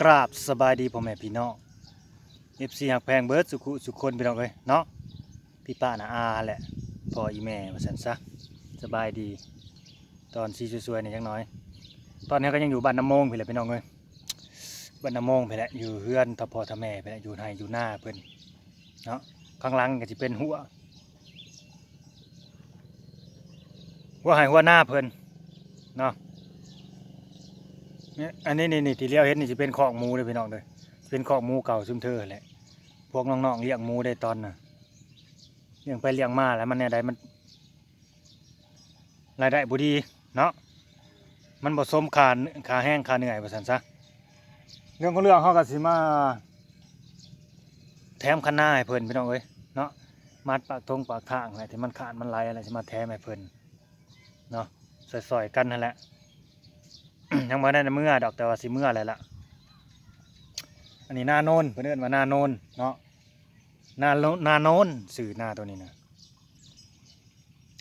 กราบสบายดีพ่อแม่พี่น้อง FC หักแพงเบิร์ดสุขุสุขคนพี่น้องเอ้ยเนาะพี่ป้านาอาแหละพ่ออีแม่ว่าซั่นซะสบายดี ตอนสีสวยๆนี่จังน้อย ตอนนี้ก็ยังอยู่บ้านน้ำมงพี่แหละพี่น้องเอ้ยบ้านน้ำมงพี่แหละอยู่เฮือนทพอทแม่พี่แหละอยู่ไห้อยู่หน้าเพิ่นเนาะข้างหลังก็สิเป็นหัวหัวไห้หัวหน้าเพิ่นเนาะ อันนี้นี่นี่ที่เลี้ยวเห็นนี่จะเป็นคอกหมูเลยพี่น้องเลยเป็นคอกหมูเก่าซุมเธอแหละพวกน้องๆเลี้ยงหมูได้ตอนน่ะเลี้ยงไปเลี้ยงมาแล้วมันเนี่ยได้มันรายได้บุดีเนาะมันผสมขาขาแห้งขาเหนื่อยประสันซะเรื่องของเรื่องเขาก็สิมา แถมคันหน้าให้เพิ่นพี่น้องเอ้ยเนาะมัดปากทงปากทางอะไรที่มันขาดมันไหลอะไรสิมาแถมให้เพิ่นเนาะสอยๆกันนั่นแหละ ยังมาได้เมื่อดอกแต่ว่าสิเมื่ออะไรละอันนี้หน้าโนนเพื่อนเอนว่าหน้าโนนเนาะหน้าโนหน้าโนนสื่อหน้าตัวนี้นะ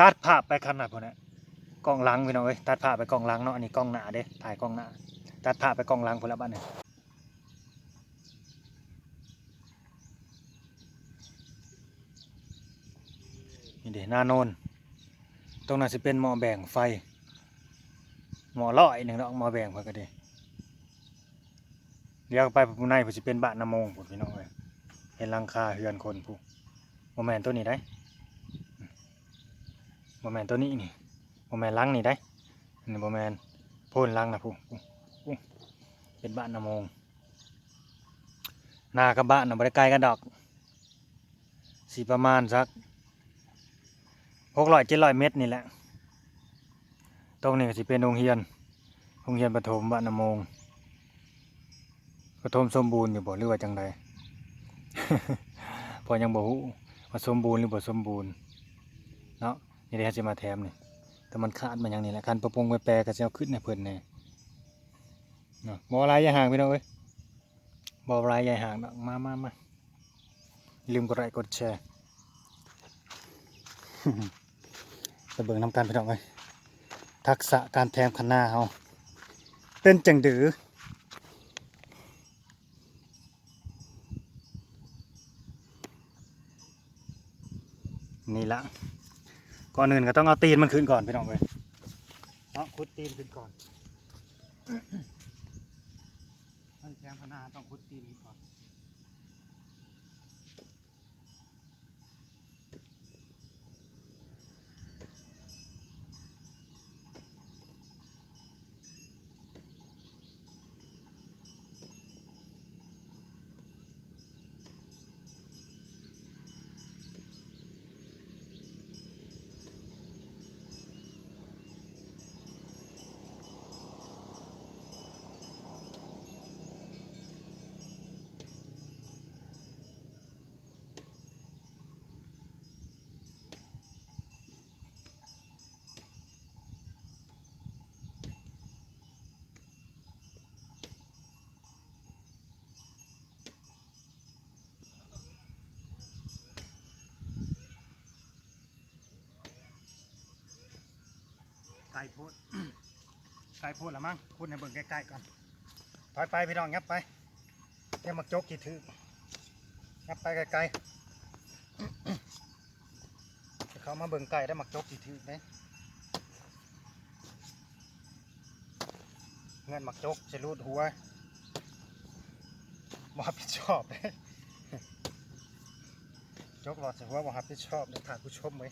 ตัดภาพไปคันน่ะพวกนี้กล้องหลังพี่น้องเอ้ยตัดภาพไปกล้องหลังเนาะอันนี้กล้องหน้าเด้ถ่ายกล้องหน้าตัดภาพไปกล้องหลังพละบ้านเนี่ยนี่เด้หน้าโนนตรงนั้นสิเป็นหม้อแบ่งไฟ หมอร้อยหนึ่งดอกหมอแบ่งเพื่นก็ดีเดี๋ยวไปผู้ในผู้สิเป็นบ้านน้ำมงผมพี่น้องเลยเห็นหลังคาเฮือนคนผู้โมแมนตัวนี้ได้โมแมนตัวนี้นี่โมแมนลังนี่ได้นี่โมแมนพ่นลังนะผู้เป็นบ้านน้ำมงหน้ากับบ้านนะบริไกลกันดอกสีประมาณสักหกร้อยเจ็ดร้อยเมตรนี่แหละ ตรงนี้ก็สิเป็นโรงเรียนโรงเรียนประถมบ้านนมงประถมสมบูรณ์อยู่บ่หรือว่าจังใดพอยังบ่ฮู้ว่าสมบูรณ์หรือบ่สมบูรณ์เนาะนี่ได้สิมาแถมนี่แต่มันขาดมันอย่างนี้แหละการประปงไปแปลก็สิเอาขึ้นให้เพิ่นแน่เนาะบ่อะไรอย่าห่างพี่น้องเอ้ยบ่อะไรอย่าห่างมามามาลืมกดไลค์กดแชร์ไปเบิ่งนำกันพี่น้องเอ้ย ทักษะการแทงคันหน้าเฮาเป็นจังดือนี่ละก่อนอื่นก็ต้องเอาตีนมันขึ้นก่อนพี่น้องเว้ยเนาะขุดตีนขึ้นก่อนให้แทงคันนาต้องขุดตีน ไก่โพดไก่โพดละมั้งคุณในเบิ่งใกล้ๆก่อนถอยไปพี่น้องยับไปเดี๋ยวมักจกกี่ถือยับไปไกลๆจะเขามาเบิ่งไก่ได้มักจกกี่ถือเนี่ยเงินมักจกจะรูดหัวบ่รับผิดชอบเลยจกหลอดใส่หัวบ่รับผิดชอบเลยถ่ายผู้ชมไว้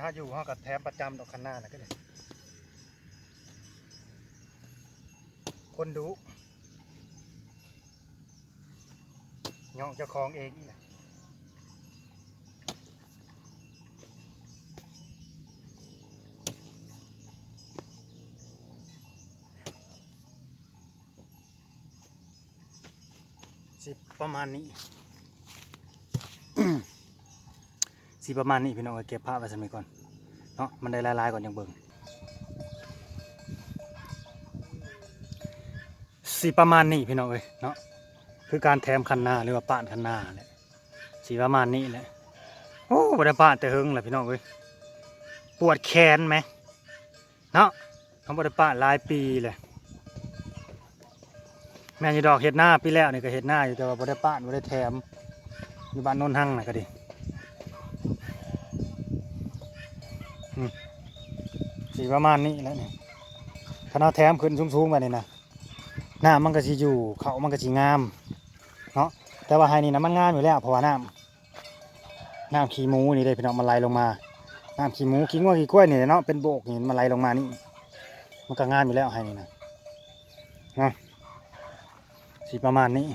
ถ้าอยู่ห้องกับแถมประจำดอกคันหน้านะก็เลยคนดูย่องเจ้าของเองนี่แหละสิประมาณนี้ สีประมาณนี้พี่น้องเอาเก็บผ้าไว้สมัยก่อนเนาะมันได้ลายๆก่อนยังเบิ่งสีประมาณนี้พี่น้องเอ้ยเนาะคือการแถมคันนาหรือว่าป้านคันนาแหละสีประมาณนี้แหละโอ้บ่ได้ป้านแต่เฮงแหละพี่น้องเอ้ยปวดแขนไหมเนาะเขาบ่ได้ปะหลายปีเลยแม่ยู่ดอกเห็ดหน้าปีแล้วนี่ก็เห็ดหน้าอยู่แต่ว่าบ่ได้ปะบ่ได้แถมอยู่บ้านโนนหั่งน่ะก็ดี สีประมาณนี้แหล้วนี่ยคณะแถมขึ้นสูงๆไปนี่นะหน้ามันก็สิอยู่เขามันก็สิงามเนาะแต่ว่าไฮนี่นะมันงามอยู่แล้วเพราะว่าน้ำน้ำขี้หมูนี่ได้พี่น้องมันไหลลงมาน้ำขี้หมูขี้งัวขี้กล้วยนี่เนาะเป็นโบกนี่มันไหลลงมานี่มันก็งามอยู่แล้วให้นี่นะนะสิประมาณนี้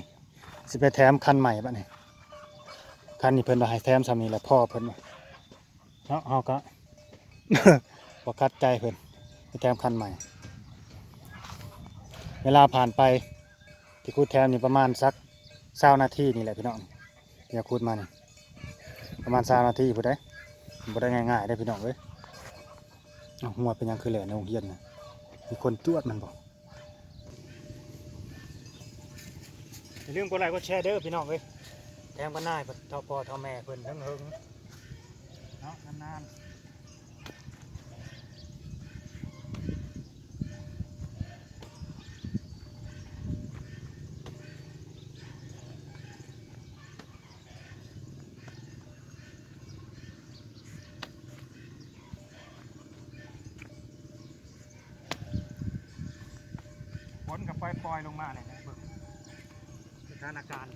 สิไปแถมคันใหม่ปะเนี่ยคันนี้เพิ่นว่าให้แถมซ้ำนี่และพ่อเพิ่นเนาะเฮาก็ บ่กัดใจเพิ่นไปแถมคันใหม่ เวลาผ่านไปที่คูดแถมนี่ประมาณสัก20นาทีนี่แหละพี่น้องเดี๋ยวคูดมานี่ประมาณ20นาทีพุ่นได้บ่ได้ง่ายๆได้พี่น้องเอ้ยหัวเป็นยังคือแหล่ในโรงเรียนนะมีคนตรวจมันบ่อย่าลืมกดไลค์กดแชร์เด้อพี่น้องเอ้ยแถมกันหน้าเพิ่นท่าพ่อท่าแม่เพิ่นทั้งเฮิงเนาะนานๆ นกับปล่อยๆลงมาเนี่ยนะเบิ่งสถานการณ์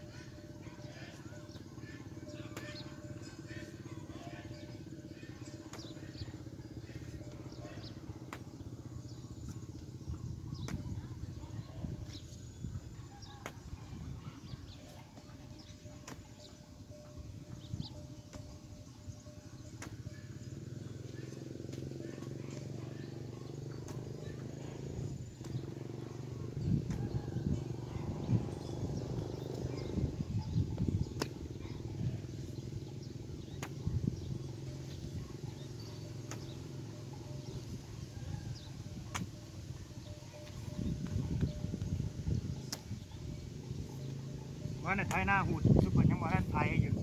ว่าในไทยหน้าหูดซุปเปอร์ยังบ่ทันไทยอยู่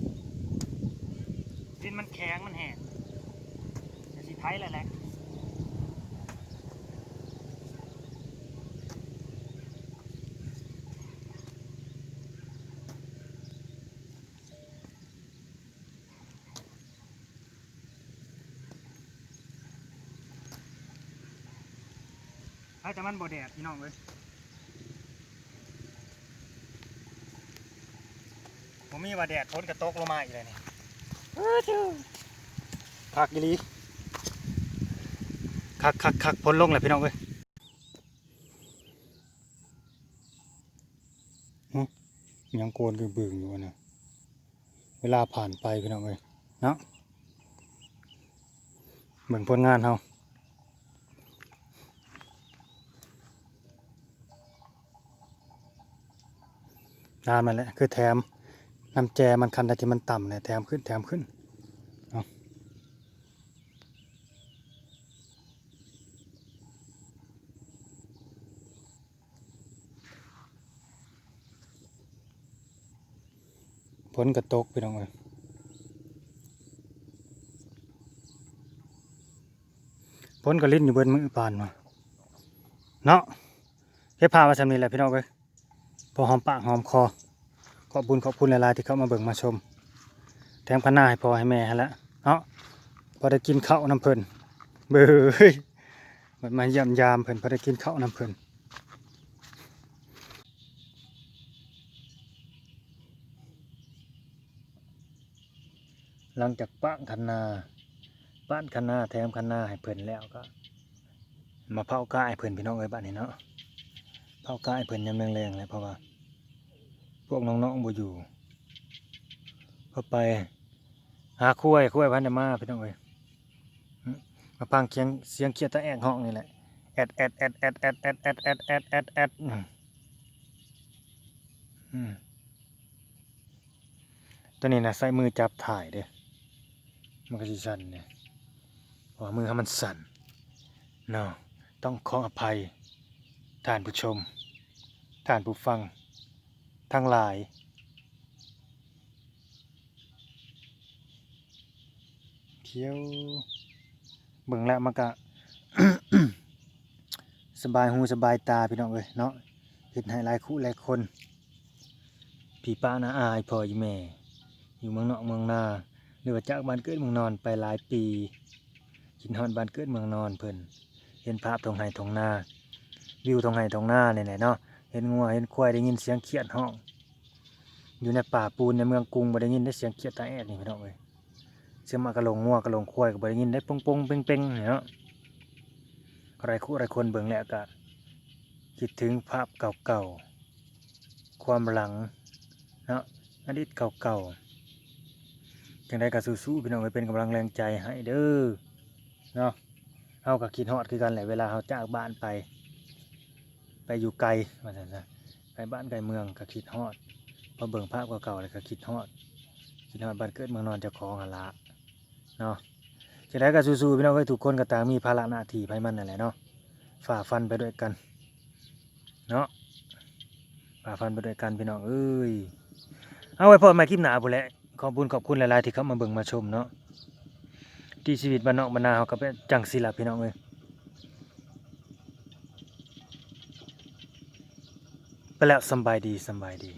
ดินมันแข็งมันแห้งจะสิไทยแหละแหละถ้าจะมันบ่แดดพี่น้องเลย ผมมีว่าแดดฝนกระตกลงมาอีกเลยนี่คักอีหลีคักคักคักฝนลงเลยพี่น้องเลยหึยังโกนคือบึงอยู่วะนะเวลาผ่านไปพี่น้องเลยเนาะเหมือนผลงานเรานานมาแล้วคือแถม น้ำแจมันคันใดที่มันต่ำเนี่ยแถมขึ้นแถมขึ้นเอาฝนกระตกไปน้องเลยฝนก็ลิ้นอยู่บนมือปานมาเนาะเก็บผ้ามาสำนี้แหละพี่น้องเลยพอหอมปากหอมคอ อบคุญขอบคุณหลายๆที่เข้ามาเบิ่งมาชม แถมขนาให้พ่อให้แม่ให้ละเนาะพอได้กินข้าวน้ำเพลินเบ้ยมันมาเยี่ยมยามเพลินพอได้กินข้าวน้ำเพลินหลังจากป้านคันนาป้านคันนาแถมคันนาให้เพิ่นแล้วก็ มาเผากายเพิ่นพี่น้องเอ้ยบ้านนี้เนาะเผากายเพิ่นยำแรงๆเลยเพราะว่า พวกน้องๆบ่อยู่ก็ไป หาคุ้ยคุ้ยพันธมาพี่น้องเอ้ยมาฟังเสียงเสียงเคียดตะแอกห้องนี่แหละแอดแอดแอดแอดแอดแอดแอดแอดแอดแอดแอดอืมตัวนี้นะใส่มือจับถ่ายเด้มันก็สิสั่นเนี่ยเพราะว่ามือเขามันสั่นเนาะต้องขออภัยท่านผู้ชมท่านผู้ฟัง ทั้งหลายเขียวเบิ่งแล้วมันก็บายหูสบายตาพี่น้องเอ้ยเนาะเฮ็ดให้หลายคู่หลายคนพี่ป้านาอายพ่ออยู่แม่ อยู่เมืองนอกเมืองนาหรือว่าจากบ้านเกิดเมืองนอนไปหลายปีกินฮอดบ้านเกิดเมืองนอนเพิ่นเห็นภาพทองไห้ทองนาวิวทองไห้ทองนาเนี่ยแหละเนาะ เห็นงัวเห็นควายได้ยินเสียงเขียดห้อง อยู่ในป่าปูนในเมืองกรุงบ่ได้ยินได้เสียงเขียดตาแอดนี่พี่น้องเอ้ยเสียงมากระลงงัวกระลงควายก็บ่ได้ยินได้ปงปงเป่งเป่งเนาะอะไรคู่อะไรคนเบิ่งแล้วก็คิดถึงภาพเก่าๆความหลังเนาะอดีตเก่าๆจังได้ก็สู้ๆพี่น้องไปเป็นกำลังแรงใจให้เด้อเนาะเฮาก็คิดฮอดคือกันแหละเวลาเฮาจากบ้านไป ไปอยู่ไกลว่าซั่นนะไปบ้านไกลเมืองก็คิดฮอดพอเบิ่งภาพเก่าๆแล้วก็คิดฮอดคิดฮอดบ้านเกิดเมืองนอนเจ้าของหั่นละเนาะจังได้ก็สู้ๆพี่น้องเอ้ยทุกคนก็ต่างมีภาระหน้าที่ไปมันนั่นแหละเนาะฝ่าฟันไปด้วยกันเนาะฝ่าฟันไปด้วยกันพี่น้องเอ้ยเอาไว้พอมาคลิปหนาพุ่นแหละขอบคุญขอบคุณหลายๆที่เข้ามาเบิ่งมาชมเนาะที่ชีวิตบ้านนอกบ้านนาเฮาก็เป็นจังสิล่ะพี่น้องเอ้ย ไปแล้วสบายดีสบายดี